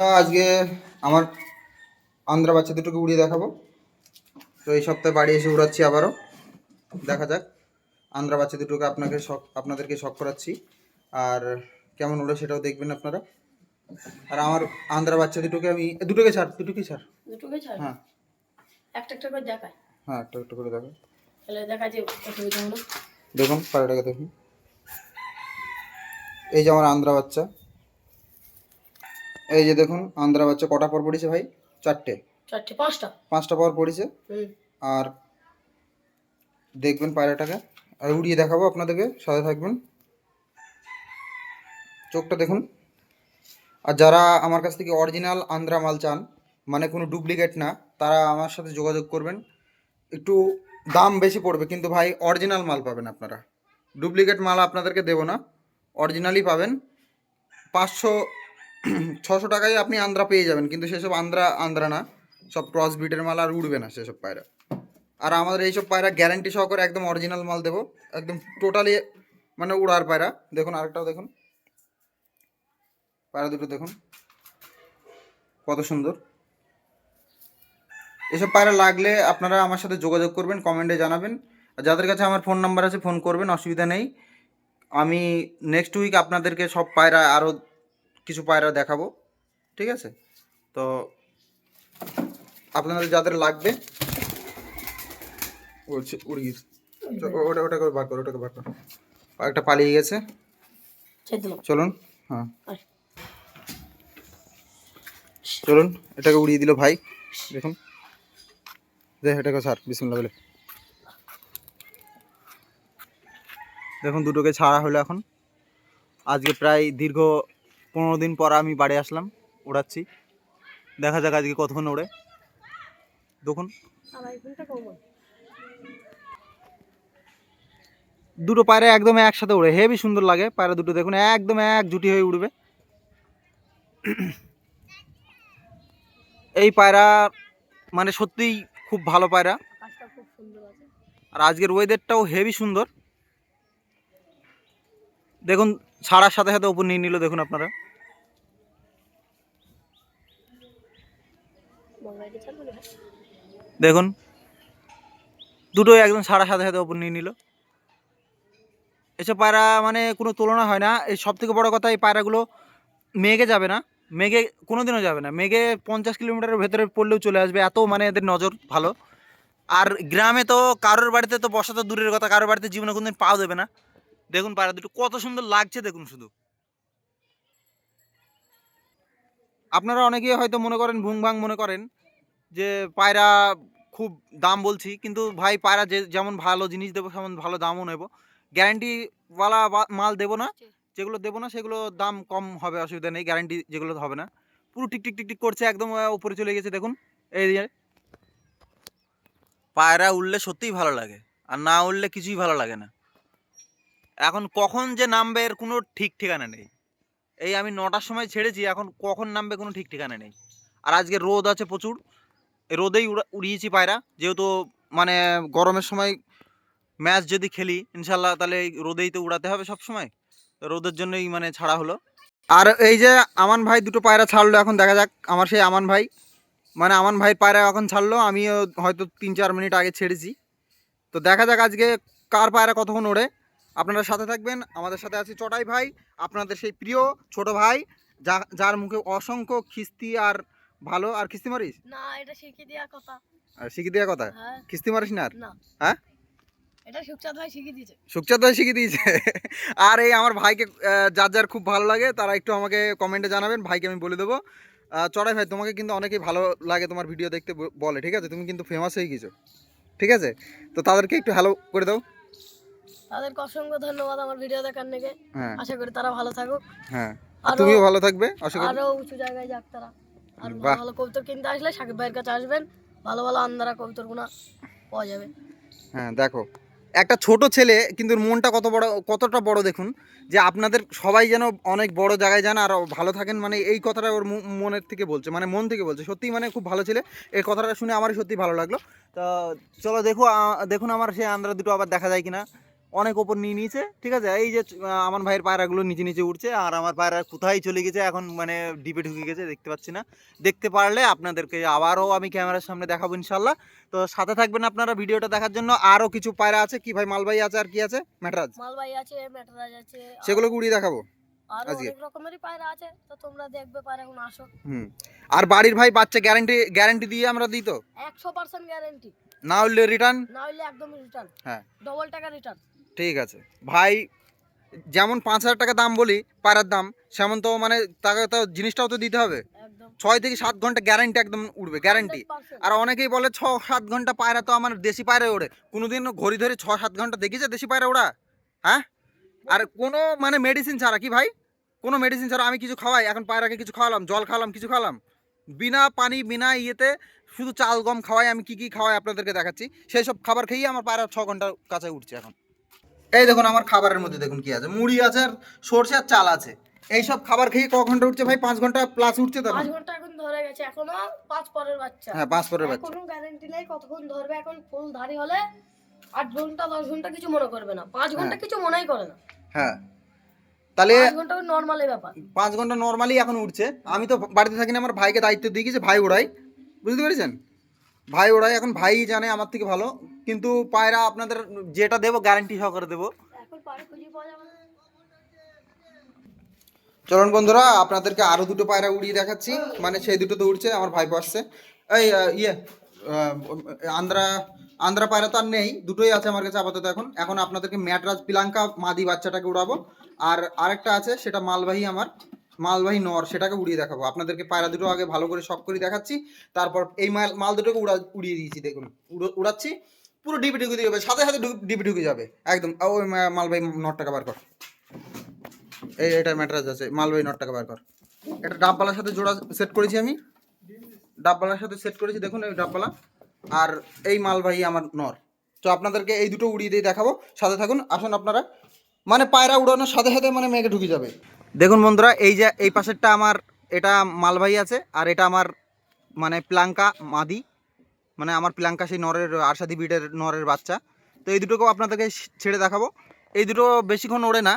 আজকে আমার আন্ধ্রা বাচ্চা দুটোকে উড়িয়ে দেখাবো। তো এই সপ্তাহে বাড়ি এসে উড়াচ্ছি আবারও। দেখা যাক। আন্ধ্রা বাচ্চা দুটোকে আপনাকে শখ আপনাদেরকে শখ করাচ্ছি। আর কেমন উড়ে সেটাও দেখবেন আপনারা। আর আমার আন্ধ্রা বাচ্চা দুটোকে আমি দুটোকে ছাড় দুটোকে ছাড়। দুটোকে ছাড়? হ্যাঁ। একটা একটা করে দেখায়। হ্যাঁ একটা একটা করে দেখো তাহলে দেখা যে অসুবিধা হলো দেখুন পায়রাটাকে দেখুন। এই যে আমার আন্ধ্রা বাচ্চা। এই যে দেখুন আন্ধ্রা বাচ্চা কটা পর পড়েছে ভাই? চারটে। চারটে পাঁচটা। পাঁচটা পর পড়েছে? আর দেখবেন পায়রাটাকে। আর উড়িয়ে দেখাবো আপনাদেরকে সাথে থাকবেন। চোখটা দেখুন। আর যারা আমার কাছ থেকে অরিজিনাল আন্ধ্রা মাল চান মানে কোনো ডুপ্লিকেট না তারা আমার সাথে যোগাযোগ করবেন। একটু দাম বেশি পড়বে কিন্তু ভাই অরিজিনাল মাল পাবেন আপনারা। ডুপ্লিকেট মাল আপনাদেরকে দেবো না। অরিজিনালই পাবেন পাঁচশো ছশো টাকায় আপনি আন্দ্রা পেয়ে যাবেন, কিন্তু সেসব আন্দ্রা আন্দ্রা না। সব ক্রস বিটের মাল আর উড়বে না সেসব পায়রা। আর আমাদের এইসব পায়রা গ্যারান্টি সহকারে একদম অরিজিনাল মাল দেবো, একদম টোটালি মানে উড়ার পায়রা। দেখুন আরেকটাও দেখুন। পায়রা দুটো দেখুন। কত সুন্দর। এসব পায়রা লাগলে আপনারা আমার সাথে যোগাযোগ করবেন কমেন্টে জানাবেন। আর যাদের কাছে আমার ফোন নাম্বার আছে ফোন করবেন, অসুবিধা নেই। আমি নেক্সট উইক আপনাদেরকে সব পায়রা আরও কিছু পায়রা দেখাবো ঠিক আছে? তো আপনাদের যাদের লাগবে উড়ে গেছে ওটা ওটা করে বার করো ওটাকে বার করো। একটা পালিয়ে গেছে। চলুন হ্যাঁ। চলুন এটাকে উড়িয়ে দিল ভাই। দেখুন। দেখ এটাকে স্যার বিসমুল্লাহ বলে। দেখুন দুটোকে ছাড়া হলো এখন। আজকে প্রায় দীর্ঘ পনেরো দিন পর আমি বাড়ি আসলাম উড়াচ্ছি দেখা যাক আজকে কতক্ষণ ওড়ে। দেখুন। দুটো পায়রা একদম একসাথে উড়ে হেভি সুন্দর লাগে পায়রা দুটো, দেখুন, একদম এক জুটি হয়ে উড়বে। এই পায়রা মানে সত্যিই খুব ভালো পায়রা। আর আজকের ওয়েদারটাও হেভি সুন্দর। দেখুন, ছাড়ার সাথে সাথে ওপর নিয়ে নিল, দেখুন আপনারা। দেখুন, দুটোই একদম ছাড়ার সাথে সাথে ওপর নিয়ে নিল। এসব পায়রা মানে কোনো তুলনা হয় না। এই সব থেকে বড় কথা, এই পায়রাগুলো মেঘে যাবে না। মেঘে কোনোদিনও যাবে না। মেঘে পঞ্চাশ কিলোমিটারের ভেতরে পড়লেও চলে আসবে। এত মানে এদের নজর ভালো। আর গ্রামে তো, কারোর বাড়িতে তো বসা তো দূরের কথা। কারোর বাড়িতে জীবনে কোনোদিন পাও দেবে না। দেখুন পায়রা দুটো কত সুন্দর লাগছে দেখুন শুধু। আপনারা অনেকেই হয়তো মনে করেন ভুং ভাং মনে করেন যে পায়রা খুব দাম বলছি কিন্তু ভাই পায়রা যে যেমন ভালো জিনিস দেবো সেমন ভালো দামও নেব। গ্যারান্টিওয়ালা মাল দেবো না যেগুলো দেবো না সেগুলো দাম কম হবে অসুবিধা নেই গ্যারান্টি যেগুলো হবে না। পুরো টিক টিক টিক টিক করছে একদম উপরে চলে গেছে দেখুন এই পায়রা উঠলে সত্যিই ভালো লাগে আর না উঠলে কিছুই ভালো লাগে না। এখন কখন যে নামবে এর কোনো ঠিক ঠিকানা নেই। এই আমি নটার সময় ছেড়েছি, এখন কখন নামবে কোনো ঠিক ঠিকানা নেই। আর আজকে রোদ আছে প্রচুর রোদেই উড়া- উড়িয়েছি পায়রা। যেহেতু মানে গরমের সময় ম্যাচ যদি খেলি, ইনশাল্লাহ তাহলে রোদেই তো উড়াতে হবে সব সময় রোদের জন্যই মানে ছাড়া হলো। আর এই যে আমান ভাই দুটো পায়রা ছাড়লো, এখন দেখা যাক আমার সেই আমান ভাই। মানে আমান ভাই পায়রা এখন ছাড়লো, আমিও হয়তো তিন চার মিনিট আগে ছেড়েছি। তো দেখা যাক আজকে কার পায়রা কতক্ষণ ওড়ে। আপনারা সাথে থাকবেন। আমাদের সাথে আছে চটাই ভাই আপনাদের সেই প্রিয় ছোট ভাই যা যার মুখে অসংখ্য খিস্তি আর ভালো আর খিস্তি মারিস? না এটা শিখিয়ে দেওয়ার কথা। আর শিখে দেওয়া কথা? হ্যাঁ। খিস্তি মারিস না আর? হ্যাঁ? এটা সুখচাঁদ ভাই শিখিয়ে দিয়েছে। সুখচাঁদ ভাই শিখিয়ে দিয়েছে। আর এই আমার ভাইকে যার যার খুব ভালো লাগে তারা একটু আমাকে কমেন্টে জানাবেন ভাইকে আমি বলে দেবো। চড়াই ভাই তোমাকে কিন্তু অনেকেই ভালো লাগে তোমার ভিডিও দেখতে বলে ঠিক আছে? তুমি কিন্তু ফেমাস হয়ে গেছো। ঠিক আছে? তো তাদেরকে একটু হ্যালো করে দাও। তাদেরকে অসংখ্য ধন্যবাদ আমার ভিডিও দেখার নাকি হ্যাঁ। আশা করি তারা ভালো থাকুক। হ্যাঁ। আর তুমিও ভালো থাকবে আশা করি। আরও উঁচু জায়গায় যাক তারা। আর ভালো ভালো কবুতর কিনতে আসলে সাকিব ভাইয়ের কাছে আসবেন। ভালো ভালো আন্দারা কবুতর গুনা পাওয়া যাবে। হ্যাঁ দেখো। একটা ছোট ছেলে কিন্তু মনটা কত বড় কতটা বড় দেখুন যে আপনাদের সবাই যেন অনেক বড় জায়গায় যান আর ভালো থাকেন মানে এই কথাটা ওর মনের থেকে বলছে মানে মন থেকে বলছে। সত্যি মানে খুব ভালো ছেলে। এই কথাটা শুনে আমারই সত্যি ভালো লাগল। তো চলো দেখো দেখুন আমার সেই আন্দ্রা দুটো আবার দেখা যায় কিনা। অনেক ওপর নিয়ে নিয়েছে ঠিক আছে? এই যে আমার ভাইয়ের পায়রাগুলো নিচে নিচে উঠছে আর আমার পায়রা কোথায় চলে গেছে এখন মানে ডিপে ঢুকে গেছে দেখতে পাচ্ছি না। দেখতে পারলে আপনাদেরকে আবারও আমি ক্যামেরার সামনে দেখাবো ইনশাল্লাহ তো সাথে থাকবেন আপনারা ভিডিওটা দেখার জন্য। আরও কিছু পায়রা আছে? কি ভাই মালবাই আছে আর কি আছে? ম্যাটরাজ? মালবাই আছে মেটরাজ আছে সেগুলোকে উড়িয়ে দেখাবো। আরও বাড়ির ভাই বাচ্চা গ্যারান্টি গ্যারান্টি দিয়ে আমরা দিই তো? একশো পার্সেন্ট গ্যারেন্টি না হলে রিটার্ন না হলে একদম রিটার্ন হ্যাঁ। ডবল টাকা রিটার্ন ঠিক আছে। ভাই যেমন পাঁচ হাজার টাকা দাম বলি পায়রার দাম সেমন তো মানে তাকে তো জিনিসটাও তো দিতে হবে। ছয় থেকে সাত ঘণ্টা গ্যারান্টি একদম উঠবে গ্যারান্টি আর অনেকেই বলে ছ সাত ঘণ্টা পায়রা তো আমার দেশি পায়রা ওড়ে। কোনোদিন ঘড়ি ধরে ছ সাত ঘণ্টা দেখেছে দেশি পায়রা ওড়া? হ্যাঁ? আর কোনো মানে মেডিসিন ছাড়া কি ভাই? কোনো মেডিসিন ছাড়া আমি কিছু খাওয়াই এখন পায়রাকে কিছু খাওয়ালাম জল খাওয়ালাম কিছু খাওয়ালাম। বিনা পানি বিনা ইয়েতে শুধু চাল গম খাওয়াই আমি কি কি খাওয়াই আপনাদেরকে দেখাচ্ছি। সেই সব খাবার খেয়েই আমার পায়রা ছ ঘণ্টার কাছে উঠছে এখন। এই দেখুন আমার খাবারের মধ্যে দেখুন কি আছে। মুড়ি আছে আর সর্ষে আর চাল আছে। এই সব খাবার খেয়ে ক ঘণ্টা উঠছে ভাই? পাঁচ ঘণ্টা প্লাস উঠছে তো পাঁচ ঘণ্টা এখন ধরে গেছে। এখনও পাঁচ পরের বাচ্চা। হ্যাঁ পাঁচ পরের বাচ্চা। কোনো গ্যারেন্টি নেই কতক্ষণ ধরবে। এখন ফুল ধারি হলে আট ঘণ্টা দশ ঘণ্টা কিছু মনে করবে না। পাঁচ ঘণ্টা কিছু মনেই করে না। হ্যাঁ। তাহলে পাঁচ ঘণ্টা নর্মালি ব্যাপার। পাঁচ ঘণ্টা নর্মালি এখন উঠছে। আমি তো বাড়িতে থাকি না আমার ভাইকে দায়িত্ব দিয়ে গেছে ভাই ওড়াই বুঝতে পেরেছেন? ভাই ওড়াই এখন ভাই জানে আমার থেকে ভালো। কিন্তু পায়রা আপনাদের যেটা দেবো গ্যারান্টি সহকারে দেবো। চলুন বন্ধুরা, আপনাদেরকে আরও দুটো পায়রা উড়িয়ে দেখাচ্ছি। মানে সেই দুটো তো উঠছে আমার ভাই আসছে। এই ইয়ে আন্দ্রা আন্দ্রা পায়রা তো আর নেই, দুটোই আছে আমার কাছে আপাতত এখন। এখন আপনাদেরকে ম্যাটরাজ, পিলাঙ্কা, মাদি বাচ্চাটাকে উড়াবো। আর আরেকটা আছে, সেটা মালবাহী আমার। মালবাহী নর সেটাকে উড়িয়ে দেখাবো। আপনাদেরকে পায়রা দুটো আগে ভালো করে শখ করে দেখাচ্ছি। তারপর এই মাল মাল দুটোকে উড়া, উড়িয়ে দিয়েছি, দেখুন। উড়ো- উড়াচ্ছি। পুরো ডিপি ঢুকে যাবে সাথে সাথে ডিপি ঢুকে যাবে। একদম। ওই মালবাহী নটটাকে বার কর। এই, এটা ম্যাটরাজ আছে। মালবাহী নট টাকা বার কর। এটা ডাববালার সাথে জোড়া সেট করেছি আমি। ডাববালার সাথে সেট করেছি, দেখুন এই ডাববালা। আর এই মালবাহী আমার নর। তো আপনাদেরকে এই দুটো উড়িয়ে দিয়ে দেখাবো। সাথে থাকুন। আসুন আপনারা। মানে পায়রা উড়ানোর সাথে সাথে মানে মেঘে ঢুকে যাবে। দেখুন বন্ধুরা, এই যে, এই পাশেরটা আমার, এটা মালবাহী আছে, আর এটা আমার মানে প্লাঙ্কা মাদি মানে আমার প্লাঙ্কা সেই নরের, আরশাদি বিটের নরের বাচ্চা। তো এই দুটোকেও আপনাদেরকে ছেড়ে দেখাবো। এই দুটো বেশিক্ষণ ওড়ে না।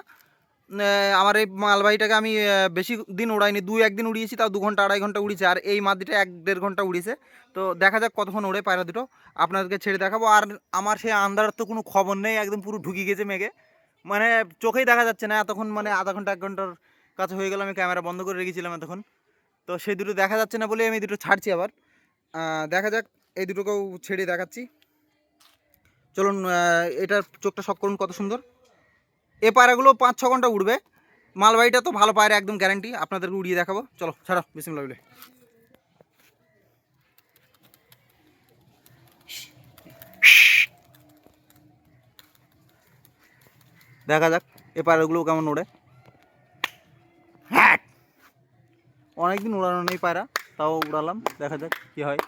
আমার এই মালবাহীটাকে আমি বেশি দিন উড়াইনি দুই একদিন উড়িয়েছি, তাও দু ঘণ্টা, আড়াই ঘণ্টা উড়িয়েছে, আর এই মাদিটা এক দেড় ঘণ্টা উড়িয়েছে। তো দেখা যাক কতক্ষণ ওড়ে পায়রা দুটো। আপনাদেরকে ছেড়ে দেখাবো, আর আমার সেই আন্দার তো কোনো খবর নেই, একদম পুরো ঢুকে গেছে মেঘে। মানে চোখেই দেখা যাচ্ছে না, এতক্ষণ মানে আধা ঘণ্টা, এক ঘণ্টার কাছে হয়ে গেল, আমি ক্যামেরা বন্ধ করে রেখেছিলাম এতক্ষণ। তো সেই দুটো দেখা যাচ্ছে না বলে আমি দুটো ছাড়ছি আবার। দেখা যাক, এই দুটোকেও ছেড়ে দেখাচ্ছি। চলুন এটার চোখটা শখ করুন, কত সুন্দর। এ পায়রাগুলো পাঁচ, ছ ঘণ্টা উঠবে মালবাহীটা তো ভালো পায়রা, একদম গ্যারান্টি আপনাদেরকে উড়িয়ে দেখাবো। চলো, ছাড়ো, বিসমিল্লাহ দেখা যাক এ পায়রাগুলো কেমন ওড়ে। অনেকদিন উড়ানো নেই পায়রা তাও উড়ালাম দেখা যাক কি হয়।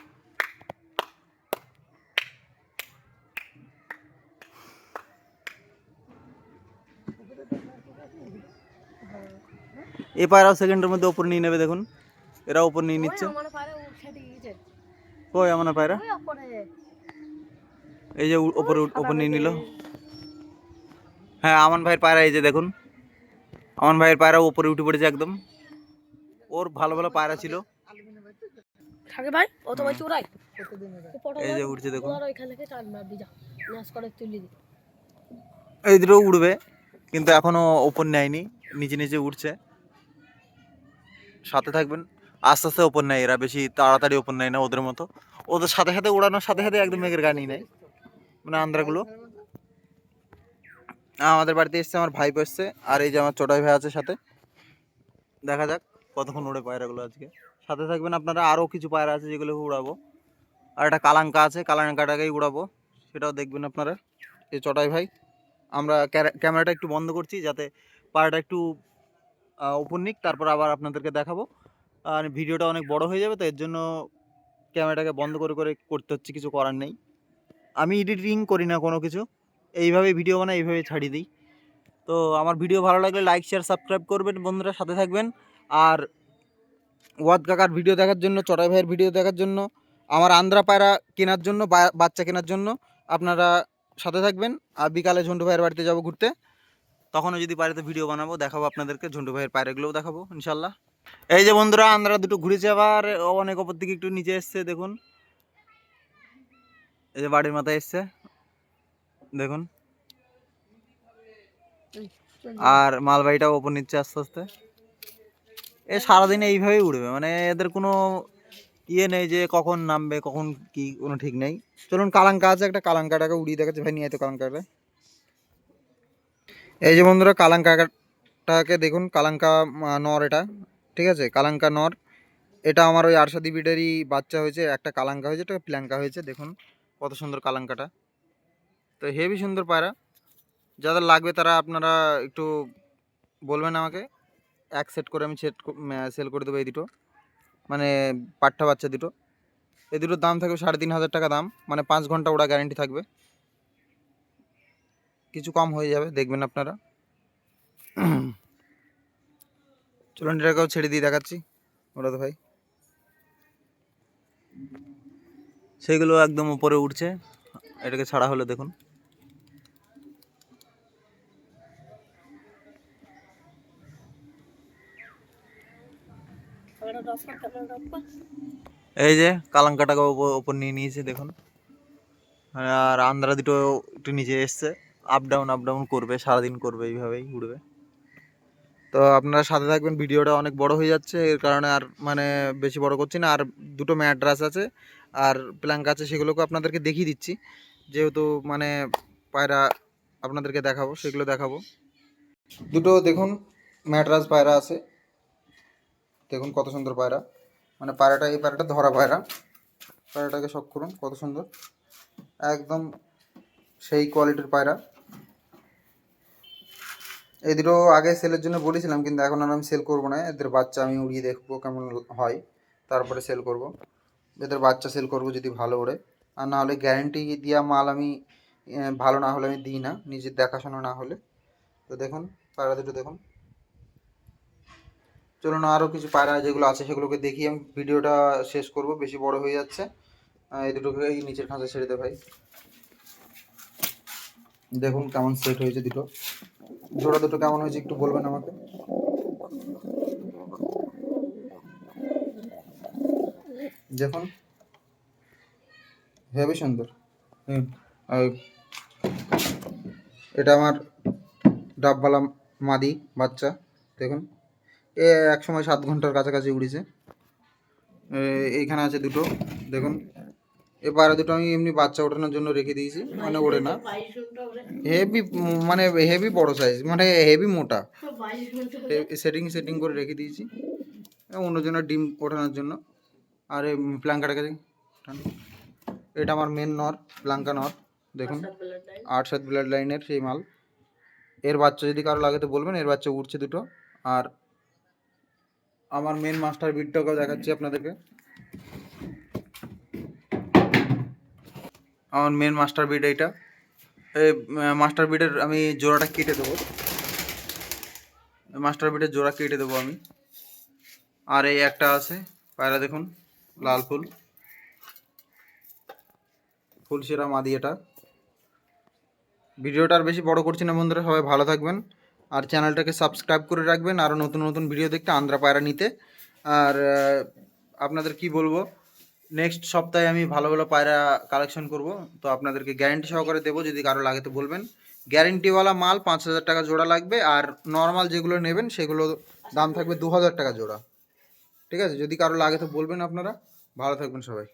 এ পায়রাও সেকেন্ডের মধ্যে ওপর নিয়ে নেবে দেখুন। এরা ওপর নিয়ে নিচ্ছে। ওই আমার পায়রা? কই আমার পায়রা এই যে ওপরে ওপর নিয়ে নিল। হ্যাঁ আমান ভাইয়ের পায়রা এই যে দেখুন। আমান ভাইয়ের পায়রা উপরে উঠে পড়েছে একদম। ওর ভালো ভালো পায়রা ছিল। থাকে ভাই ও তো ভাই চুরাই এই যে উঠছে দেখুন। ওর ওইখান থেকে চার মার দি যা। নাচ করে তুলি দি এই দুটো উড়বে কিন্তু এখনও ওপর নেয়নি। নিচে নিচে উঠছে সাথে থাকবেন। আস্তে আস্তে ওপর নেয় এরা বেশি তাড়াতাড়ি ওপর নেয় না ওদের মতো। ওদের সাথে সাথে উড়ানোর সাথে সাথে একদম মেঘের গানই নেয়। মানে আন্দ্রাগুলো আমাদের বাড়িতে এসছে আমার ভাই এসছে আর এই যে আমার ছোটাই ভাই আছে সাথে। দেখা যাক কতক্ষণ উড়ে পায়রাগুলো আজকে। সাথে থাকবেন আপনারা, আরও কিছু পায়রা আছে যেগুলো উড়াবো। আর একটা কালাঙ্কা আছে, কালাঙ্কাটাকেই উড়াবো, সেটাও দেখবেন আপনারা। এই চটাই ভাই আমরা ক্যামেরাটা একটু বন্ধ করছি যাতে পায়রাটা একটু উপর নিক, তারপর আবার আপনাদেরকে দেখাবো। আর ভিডিওটা অনেক বড় হয়ে যাবে, তো এর জন্য ক্যামেরাটাকে বন্ধ করে করে করতে হচ্ছে, কিছু করার নেই। আমি এডিটিং করি না কোনো কিছু। এইভাবে ভিডিও বানাই, এইভাবে ছাড়িয়ে দিই। তো আমার ভিডিও ভালো লাগলে লাইক শেয়ার সাবস্ক্রাইব করবেন বন্ধুরা, সাথে থাকবেন। আর ওয়াদ কাকার ভিডিও দেখার জন্য, চটাই ভাইয়ের ভিডিও দেখার জন্য, আমার আন্দ্রা পায়রা কেনার জন্য বাচ্চা কেনার জন্য আপনারা সাথে থাকবেন। আর বিকালে ঝন্টু ভাইয়ের বাড়িতে যাব ঘুরতে। তখনও যদি পারে তো ভিডিও বানাবো, দেখাবো আপনাদেরকে, ঝন্টু ভাইয়ের পায়রাগুলোও দেখাবো, ইনশাল্লাহ। এই যে বন্ধুরা আমরা দুটো ঘুরেছি আবার, অনেক ওপর দিকে একটু নিচে এসছে, দেখুন। এই যে বাড়ির মাথায় এসছে। দেখুন। আর মালবাড়িটাও ওপর নিচ্ছে আস্তে আস্তে। এ সারাদিন এইভাবেই উড়বে মানে এদের কোনো ইয়ে নেই যে কখন নামবে কখন কি কোনো ঠিক নেই। চলুন কালাঙ্কা আছে একটা কালাঙ্কাটাকে উড়িয়ে দেখাচ্ছে। ভাই নিয়ে তো কালাঙ্কাটা। এই যে বন্ধুরা কালাঙ্কাটাকে দেখুন কালাঙ্কা নর এটা ঠিক আছে? কালাঙ্কা নর। এটা আমার ওই আরশাদি বিডেরই বাচ্চা হয়েছে একটা কালাঙ্কা হয়েছে একটা প্ল্যাঙ্কা হয়েছে দেখুন কত সুন্দর কালাঙ্কাটা। তো হেভি সুন্দর পায়রা। যাদের লাগবে তারা আপনারা একটু বলবেন আমাকে। এক সেট করে আমি সেট সেল করে দেবো এই দুটো। মানে পাট্টা বাচ্চা দুটো। এই দুটোর দাম থাকবে সাড়ে তিন হাজার টাকা দাম। মানে পাঁচ ঘণ্টা ওরা গ্যারেন্টি থাকবে। কিছু কম হয়ে যাবে, দেখবেন আপনারা। চলুন এটাকেও ছেড়ে দিয়ে দেখাচ্ছি। ওরা তো ভাই। সেগুলো একদম উপরে উঠছে। এটাকে ছাড়া হলে দেখুন। এই যে কালাঙ্কাটাকে ওপর- নিয়ে নিয়েছে, দেখুন। আর আন্দ্রা দুটো একটু নিচে এসছে। আপ ডাউন আপ ডাউন করবে, সারাদিন করবে, এইভাবেই উড়বে তো আপনারা সাথে থাকবেন, ভিডিওটা অনেক বড় হয়ে যাচ্ছে, এর কারণে আর মানে বেশি বড় করছি না। আর দুটো ম্যাড্রাস আছে, আর প্ল্যাঙ্ক আছে, সেগুলোকে আপনাদেরকে দেখিয়ে দিচ্ছি। যেহেতু মানে পায়রা আপনাদেরকে দেখাবো, সেগুলো দেখাবো। দুটো দেখুন ম্যাড্রাস পায়রা আছে। দেখুন কত সুন্দর পায়রা। মানে পায়রাটা, এই পায়রাটা ধরা পায়রা। পায়রাটাকে শখ করুন, কত সুন্দর। একদম সেই কোয়ালিটির পায়রা। দুটো আগে সেলের জন্য বলেছিলাম, কিন্তু এখন আর আমি সেল করব না। এদের বাচ্চা আমি উড়িয়ে দেখব কেমন হয়, তারপরে সেল করব। এদের বাচ্চা সেল করব যদি ভালো ওড়ে। আর না হলে গ্যারেন্টি দেওয়া মাল আমি ভালো না হলে আমি দিই না। নিজের দেখাশোনা না হলে। তো দেখুন, পায়রা দুটো দেখুন। চলুন আরও কিছু পায়রা যেগুলো আছে সেগুলোকে দেখি, আমি ভিডিওটা শেষ করব, বেশি বড় হয়ে যাচ্ছে। এই দুটোকে এই নিচের খাঁচা ছেড়ে দে ভাই। দেখুন কেমন সেট হয়েছে দুটো। জোড়া দুটো কেমন হয়েছে একটু বলবেন আমাকে? দেখুন। হেবি সুন্দর। এটা আমার ডাববালা মাদি বাচ্চা, দেখুন। এ এক সময় সাত ঘণ্টার কাছাকাছি উড়েছে। এইখানে আছে দুটো, দেখুন। এ পায়রা দুটো আমি এমনি বাচ্চা ওঠানোর জন্য রেখে দিয়েছি মানে ওড়ে না। হেভি মানে হেভি বড় সাইজ মানে হেভি মোটা। সেটিং সেটিং করে রেখে দিয়েছি। এ অন্যজনের ডিম ওঠানোর জন্য। আর এই টান। এটা আমার মেন নর, প্লাঙ্কা নর, দেখুন। আট সাত ব্লাড লাইনের সেই মাল। এর বাচ্চা যদি কারও লাগে তো বলবেন, এর বাচ্চা উঠছে দুটো। আর আমার মেন মাস্টার বিটটাকেও দেখাচ্ছি আপনাদেরকে। আমার মেন মাস্টার বিট এইটা এই মাস্টার বিটের আমি জোড়াটা কেটে দেবো। মাস্টার বিটের জোড়া কেটে দেবো আমি। আর এই একটা আছে, পায়রা দেখুন, লাল ফুল। ফুল সেরা মাদি এটা। ভিডিওটা আর বেশি বড় করছি না বন্ধুরা, সবাই ভালো থাকবেন। আর চ্যানেলটাকে সাবস্ক্রাইব করে রাখবেন আরও নতুন নতুন ভিডিও দেখতে আন্দ্রা পায়রা নিতে। আর আপনাদের কি বলব নেক্সট সপ্তাহে আমি ভালো ভালো পায়রা কালেকশন করব, তো আপনাদেরকে গ্যারেন্টি সহকারে দেবো, যদি কারও লাগে তো বলবেন। গ্যারেন্টিওয়ালা মাল পাঁচ হাজার টাকা জোড়া লাগবে, আর নর্মাল যেগুলো নেবেন, সেগুলো দাম থাকবে দু হাজার টাকা জোড়া। ঠিক আছে? যদি কারও লাগে তো বলবেন আপনারা। ভালো থাকবেন সবাই।